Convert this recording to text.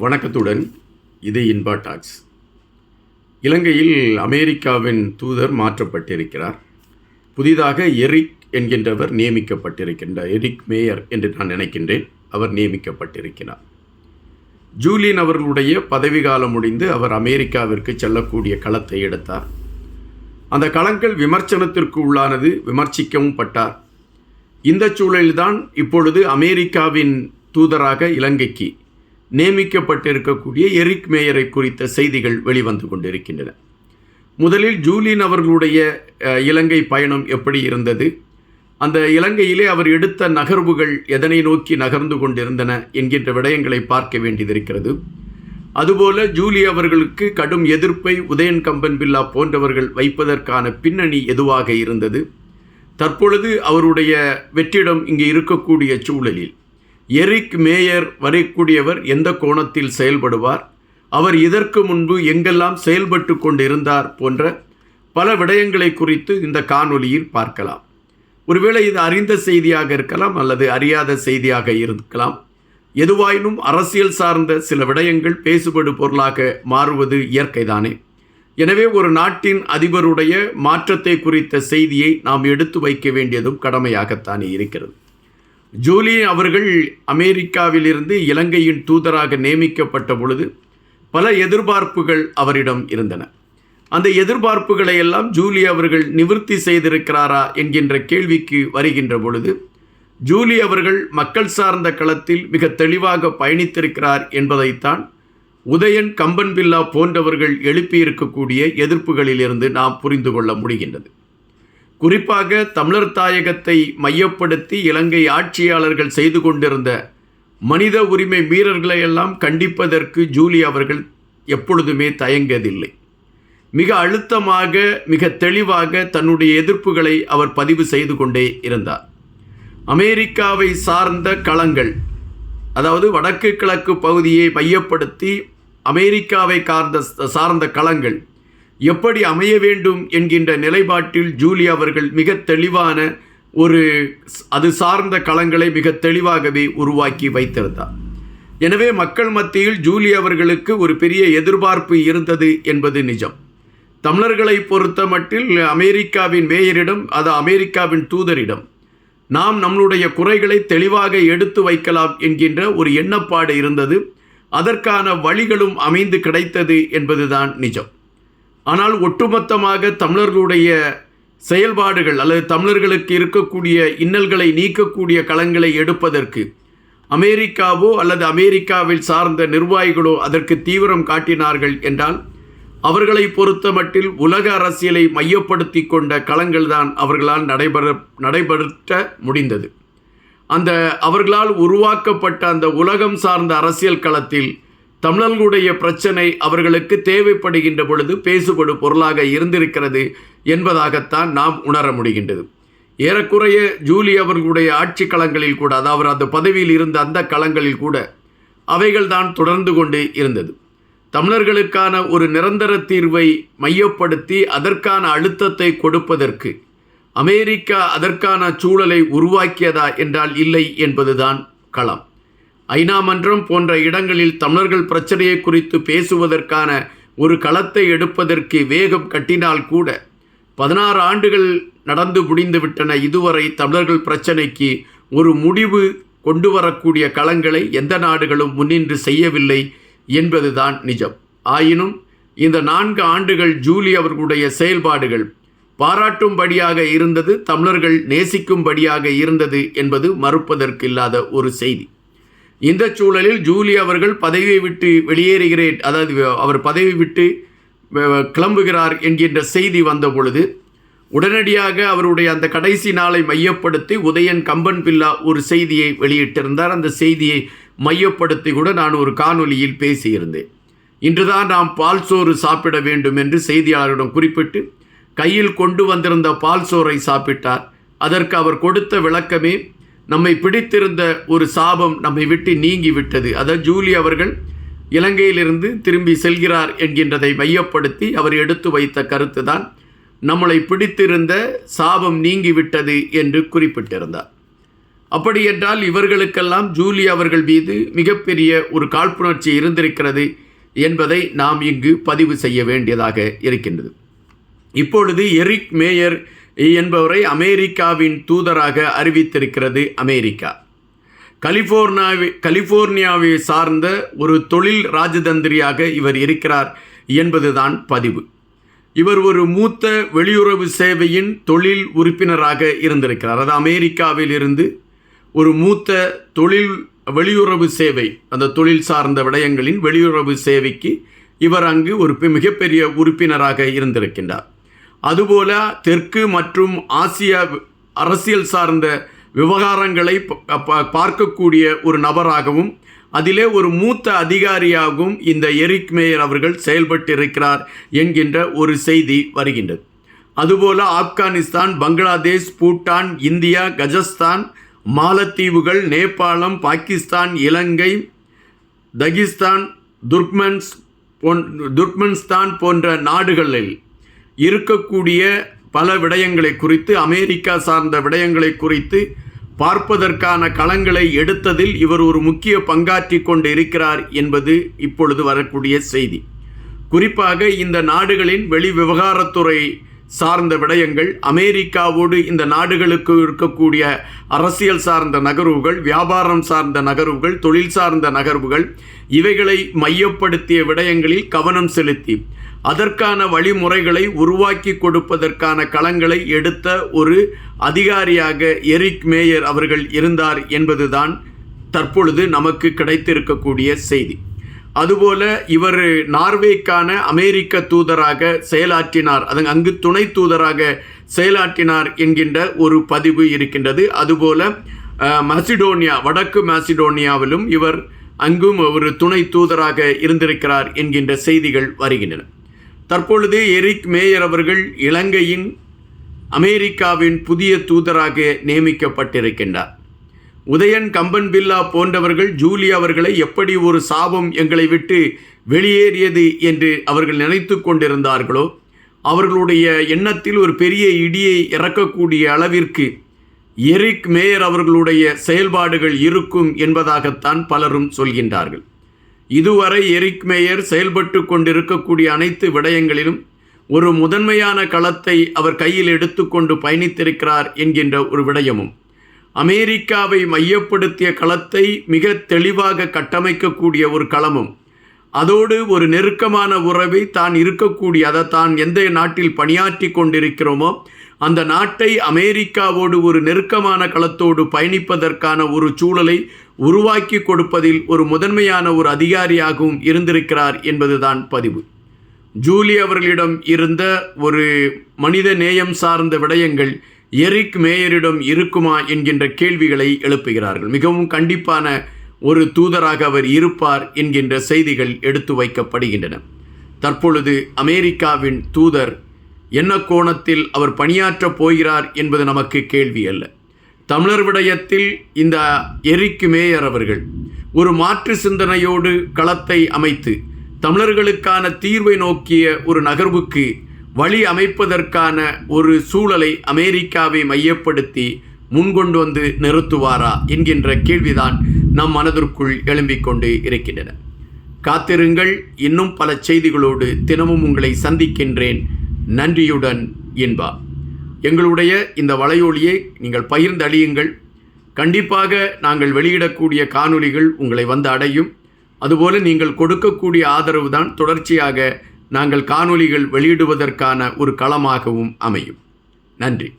வணக்கத்துடன் இது இன்பா டாக்ஸ். இலங்கையில் அமெரிக்காவின் தூதர் மாற்றப்பட்டிருக்கிறார். புதிதாக எரிக் என்கின்றவர் நியமிக்கப்பட்டிருக்கின்றார் எரிக் மேயர் என்று நான் நினைக்கின்றேன் அவர் நியமிக்கப்பட்டிருக்கிறார். ஜூலியன் அவர்களுடைய பதவிக்காலம் முடிந்து அவர் அமெரிக்காவிற்கு செல்லக்கூடிய களத்தை எடுத்தார். அந்த களங்கள் விமர்சனத்திற்கு உள்ளானது விமர்சிக்கவும் பட்டார். இந்த சூழலில்தான் இப்பொழுது அமெரிக்காவின் தூதராக இலங்கைக்கு நியமிக்கப்பட்டிருக்கக்கூடிய எரிக் மேயரை குறித்த செய்திகள் வெளிவந்து கொண்டிருக்கின்றன. முதலில் ஜூலின் அவர்களுடைய இலங்கை பயணம் எப்படி இருந்தது? அந்த இலங்கையிலே அவர் எடுத்த நகர்வுகள் எதனை நோக்கி நகர்ந்து கொண்டிருந்தன என்கின்ற விடயங்களை பார்க்க வேண்டியதிருக்கிறது அதுபோல ஜூலி அவர்களுக்கு கடும் எதிர்ப்பை உதயன் கம்பன் பில்லா போன்றவர்கள் வைப்பதற்கான பின்னணி எதுவாக இருந்தது? தற்பொழுது அவருடைய வெற்றிடம் இங்கே இருக்கக்கூடிய சூழலில். எரிக் மேயர் வரைக்கூடியவர் எந்த கோணத்தில் செயல்படுவார்? அவர் இதற்கு முன்பு எங்கெல்லாம் செயல்பட்டு கொண்டிருந்தார் போன்ற பல விடயங்களை குறித்து இந்த காணொலியில் பார்க்கலாம். ஒருவேளை இது அறிந்த செய்தியாக இருக்கலாம் அல்லது அறியாத செய்தியாக இருக்கலாம். எதுவாயினும் அரசியல் சார்ந்த சில விடயங்கள் பேசுபடு பொருளாக மாறுவது இயற்கைதானே. எனவே ஒரு நாட்டின் அதிபருடைய மாற்றத்தை குறித்த செய்தியை நாம் எடுத்து வைக்க வேண்டியதும் கடமையாகத்தானே இருக்கிறது. ஜூலி அவர்கள் அமெரிக்காவிலிருந்து இலங்கையின் தூதராக நியமிக்கப்பட்ட பொழுது பல எதிர்பார்ப்புகள் அவரிடம் இருந்தன. அந்த எதிர்பார்ப்புகளை எல்லாம் ஜூலி அவர்கள் நிவர்த்தி செய்திருக்கிறாரா என்கின்ற கேள்விக்கு வருகின்ற பொழுது ஜூலி அவர்கள் மக்கள் சார்ந்த களத்தில் மிக தெளிவாக பயணித்திருக்கிறார் என்பதைத்தான் உதயன் கம்பன் பில்லா போன்றவர்கள் எழுப்பியிருக்கக்கூடிய எதிர்ப்புகளிலிருந்து நாம் புரிந்து கொள்ள முடிகின்றது. குறிப்பாக தமிழர் தாயகத்தை மையப்படுத்தி இலங்கை ஆட்சியாளர்கள் செய்து கொண்டிருந்த மனித உரிமை மீறல்களை எல்லாம் கண்டிப்பதற்கு ஜூலி அவர்கள் எப்பொழுதுமே தயங்கதில்லை மிக அழுத்தமாக மிக தெளிவாக தன்னுடைய எதிர்ப்புகளை அவர் பதிவு செய்து கொண்டே இருந்தார். அமெரிக்காவை சார்ந்த களங்கள் அதாவது வடக்கு கிழக்கு பகுதியை மையப்படுத்தி அமெரிக்காவை சார்ந்த சார்ந்த களங்கள் எப்படி அமைய வேண்டும் என்கின்ற நிலைப்பாட்டில் ஜூலி அவர்கள் மிக தெளிவான ஒரு அது சார்ந்த களங்களை மிக தெளிவாகவே உருவாக்கி வைத்திருந்தார். எனவே மக்கள் மத்தியில் ஜூலி அவர்களுக்கு ஒரு பெரிய எதிர்பார்ப்பு இருந்தது என்பது நிஜம். தமிழர்களை பொறுத்த மட்டில் அமெரிக்காவின் மேயரிடம் அது அமெரிக்காவின் தூதரிடம் நாம் நம்மளுடைய குறைகளை தெளிவாக எடுத்து வைக்கலாம் என்கின்ற ஒரு எண்ணப்பாடு இருந்தது. அதற்கான வழிகளும் அமைந்து கிடைத்தது என்பதுதான் நிஜம். ஆனால் ஒட்டுமொத்தமாக தமிழர்களுடைய செயல்பாடுகள் அல்லது தமிழர்களுக்கு இருக்கக்கூடிய இன்னல்களை நீக்கக்கூடிய களங்களை எடுப்பதற்கு அமெரிக்காவோ அல்லது அமெரிக்காவில் சார்ந்த நிர்வாகிகளோ அதற்கு தீவிரம் காட்டினார்கள் என்றால் அவர்களை பொறுத்த மட்டில் உலக அரசியலை மையப்படுத்தி கொண்ட களங்கள்தான் அவர்களால் நடைபெற நடைபெற்ற முடிந்தது. அந்த அவர்களால் உருவாக்கப்பட்ட அந்த உலகம் சார்ந்த அரசியல் களத்தில் தமிழர்களுடைய பிரச்சனை அவர்களுக்கு தேவைப்படுகின்ற பொழுது பேசுபடு பொருளாக இருந்திருக்கிறது என்பதாகத்தான் நாம் உணர முடிகின்றது. ஏறக்குறைய ஜூலி அவர்களுடைய ஆட்சி களங்களில் கூட அதாவது அந்த பதவியில் இருந்த அந்த களங்களில் கூட அவைகள்தான் தொடர்ந்து கொண்டு இருந்தது. தமிழர்களுக்கான ஒரு நிரந்தர தீர்வை மையப்படுத்தி அதற்கான அழுத்தத்தை கொடுப்பதற்கு அமெரிக்கா அதற்கான சூழலை உருவாக்கியதா என்றால் இல்லை என்பதுதான் களம். ஐநா மன்றம் போன்ற இடங்களில் தமிழர்கள் பிரச்சனையை குறித்து பேசுவதற்கான ஒரு களத்தை எடுப்பதற்கு வேகம் கட்டினால் கூட பதினாறு ஆண்டுகள் நடந்து முடிந்துவிட்டன இதுவரை தமிழர்கள் பிரச்சனைக்கு ஒரு முடிவு கொண்டு வரக்கூடிய களங்களை எந்த நாடுகளும் முன்னின்று செய்யவில்லை என்பதுதான் நிஜம். ஆயினும் இந்த நான்கு ஆண்டுகள் ஜூலி அவர்களுடைய செயல்பாடுகள் பாராட்டும்படியாக இருந்தது தமிழர்கள் நேசிக்கும்படியாக இருந்தது என்பது மறுப்பதற்கில்லாத ஒரு செய்தி. இந்த சூழலில் ஜூலி அவர்கள் பதவியை விட்டு வெளியேறுகிறேன் அதாவது அவர் பதவி விட்டு கிளம்புகிறார் என்கின்ற செய்தி வந்த பொழுது உடனடியாக அவருடைய அந்த கடைசி நாளை மையப்படுத்தி உதயன் கம்பன் பில்லா ஒரு செய்தியை வெளியிட்டிருந்தார். அந்த செய்தியை மையப்படுத்தி கூட நான் ஒரு காணொளியில் பேசியிருந்தேன். இன்றுதான் நாம் பால் சோறு சாப்பிட வேண்டும் என்று செய்தியாளரிடம் குறிப்பிட்டு கையில் கொண்டு வந்திருந்த பால் சோறை சாப்பிட்டார். அதற்கு அவர் கொடுத்த விளக்கமே நம்மை பிடித்திருந்த ஒரு சாபம் நம்மை விட்டு நீங்கி விட்டது அதாவது ஜூலி அவர்கள் இலங்கையிலிருந்து திரும்பி செல்கிறார் என்கின்றதை மையப்படுத்தி அவர் எடுத்து வைத்த கருத்து தான் நம்மளை பிடித்திருந்த சாபம் நீங்கிவிட்டது என்று குறிப்பிட்டிருந்தார். அப்படி என்றால் இவர்களுக்கெல்லாம் ஜூலி அவர்கள் மீது மிகப்பெரிய ஒரு காழ்ப்புணர்ச்சி இருந்திருக்கிறது என்பதை நாம் இங்கு பதிவு செய்ய வேண்டியதாக இருக்கின்றது. இப்பொழுது எரிக் மேயர் என்பவரை அமெரிக்காவின் தூதராக அறிவித்திருக்கிறது அமெரிக்கா. கலிஃபோர்னியாவை கலிஃபோர்னியாவை சார்ந்த ஒரு தொழில் ராஜதந்திரியாக இவர் இருக்கிறார் என்பதுதான் பதிவு. இவர் ஒரு மூத்த வெளியுறவு சேவையின் தொழில் உறுப்பினராக இருந்திருக்கிறார். அது அமெரிக்காவில் இருந்து ஒரு மூத்த தொழில் வெளியுறவு சேவை அந்த தொழில் சார்ந்த விடயங்களின் வெளியுறவு சேவைக்கு இவர் அங்கு ஒரு பெ- மிகப்பெரிய உறுப்பினராக இருந்திருக்கின்றார். அதுபோல தெற்கு மற்றும் ஆசிய அரசியல் சார்ந்த விவகாரங்களை ப- ப- பார்க்கக்கூடிய ஒரு நபராகவும் அதிலே ஒரு மூத்த அதிகாரியாகவும் இந்த எரிக் மேயர் அவர்கள் செயல்பட்டிருக்கிறார் என்கின்ற ஒரு செய்தி வருகின்றது. அதுபோல ஆப்கானிஸ்தான் பங்களாதேஷ் பூட்டான் இந்தியா கஜஸ்தான் மாலத்தீவுகள் நேபாளம் பாகிஸ்தான் இலங்கை தகிஸ்தான் துர்க்மென்ஸ் போன் துர்க்மென்ஸ்தான் போன்ற நாடுகளில் இருக்கக்கூடிய பல விடயங்களை குறித்து அமெரிக்கா சார்ந்த விடயங்களை குறித்து பார்ப்பதற்கான களங்களை எடுத்ததில் இவர் ஒரு முக்கிய பங்காற்றி கொண்டு இருக்கிறார் என்பது இப்பொழுது வரக்கூடிய செய்தி. குறிப்பாக இந்த நாடுகளின் வெளி விவகாரத்துறை சார்ந்த விடயங்கள் அமெரிக்காவோடு இந்த நாடுகளுக்கு இருக்கக்கூடிய அரசியல் சார்ந்த நகர்வுகள் வியாபாரம் சார்ந்த நகர்வுகள் தொழில் சார்ந்த நகர்வுகள் இவைகளை மையப்படுத்திய விடயங்களில் கவனம் செலுத்தி அதற்கான வழிமுறைகளை உருவாக்கி கொடுப்பதற்கான களங்களை எடுத்த ஒரு அதிகாரியாக எரிக் மேயர் அவர்கள் இருந்தார் என்பதுதான் தற்பொழுது நமக்கு கிடைத்திருக்கக்கூடிய செய்தி. அதுபோல இவர் நார்வேக்கான அமெரிக்க தூதராக செயலாற்றினார். அது அங்கு துணை தூதராக செயலாற்றினார் என்கின்ற ஒரு பதிவு இருக்கின்றது. அதுபோல மசிடோனியா வடக்கு மாசிடோனியாவிலும் இவர் அங்கும் ஒரு துணை தூதராக இருந்திருக்கிறார் என்கின்ற செய்திகள் வருகின்றன. தற்பொழுது எரிக் மேயர் அவர்கள் இலங்கையின் அமெரிக்காவின் புதிய தூதராக நியமிக்கப்பட்டிருக்கின்றார். உதயன் கம்பன் பில்லா போன்றவர்கள் ஜூலி அவர்களை எப்படி ஒரு சாபம் எங்களை விட்டு வெளியேறியது என்று அவர்கள் நினைத்து கொண்டிருந்தார்களோ அவர்களுடைய எண்ணத்தில் ஒரு பெரிய இடியை இறக்கக்கூடிய அளவிற்கு எரிக் மேயர் அவர்களுடைய செயல்பாடுகள் இருக்கும் என்பதாகத்தான் பலரும் சொல்கின்றார்கள். இதுவரை எரிக் மேயர் செயல்பட்டு கொண்டிருக்கக்கூடிய அனைத்து விடயங்களிலும் ஒரு முதன்மையான களத்தை அவர் கையில் எடுத்துக்கொண்டு பயணித்திருக்கிறார் என்கின்ற ஒரு விடயமும் அமெரிக்காவை மையப்படுத்திய களத்தை மிக தெளிவாக கட்டமைக்கக்கூடிய ஒரு களமும் அதோடு ஒரு நெருக்கமான உறவை தான் இருக்கக்கூடிய அதை தான் எந்த நாட்டில் பணியாற்றி கொண்டிருக்கிறோமோ அந்த நாட்டை அமெரிக்காவோடு ஒரு நெருக்கமான களத்தோடு பயணிப்பதற்கான ஒரு சூழலை உருவாக்கி கொடுப்பதில் ஒரு முதன்மையான ஒரு அதிகாரியாகவும் இருந்திருக்கிறார் என்பதுதான் பதிவு. ஜூலி அவர்களிடம் இருந்த ஒரு மனித நேயம் சார்ந்த விடயங்கள் எரிக் மேயரிடம் இருக்குமா என்கின்ற கேள்விகளை எழுப்புகிறார்கள். மிகவும் கண்டிப்பான ஒரு தூதராக அவர் இருப்பார் என்கின்ற செய்திகள் எடுத்து வைக்கப்படுகின்றன. தற்பொழுது அமெரிக்காவின் தூதர் என்ன கோணத்தில் அவர் பணியாற்றப் போகிறார் என்பது நமக்கு கேள்வி அல்ல. தமிழர் விடயத்தில் இந்த எரிக்கு மேயர் அவர்கள் ஒரு மாற்று சிந்தனையோடு களத்தை அமைத்து தமிழர்களுக்கான தீர்வை நோக்கிய ஒரு நகர்வுக்கு வழி அமைப்பதற்கான ஒரு சூழலை அமெரிக்காவை மையப்படுத்தி முன்கொண்டு வந்து நிறுத்துவாரா என்கின்ற கேள்விதான் நம் மனதிற்குள் எழும்பிக் கொண்டு இருக்கின்றன. காத்திருங்கள் இன்னும் பல செய்திகளோடு தினமும் உங்களை சந்திக்கின்றேன். நன்றியுடன் இன்பா எங்களுடைய இந்த வலையொலியை நீங்கள் பகிர்ந்து அழியுங்கள் கண்டிப்பாக நாங்கள் வெளியிடக்கூடிய காணொளிகள் உங்களை வந்து அடையும். அதுபோல நீங்கள் கொடுக்கக்கூடிய ஆதரவு தான் தொடர்ச்சியாக நாங்கள் காணொளிகள் வெளியிடுவதற்கான ஒரு களமாகவும் அமையும். நன்றி.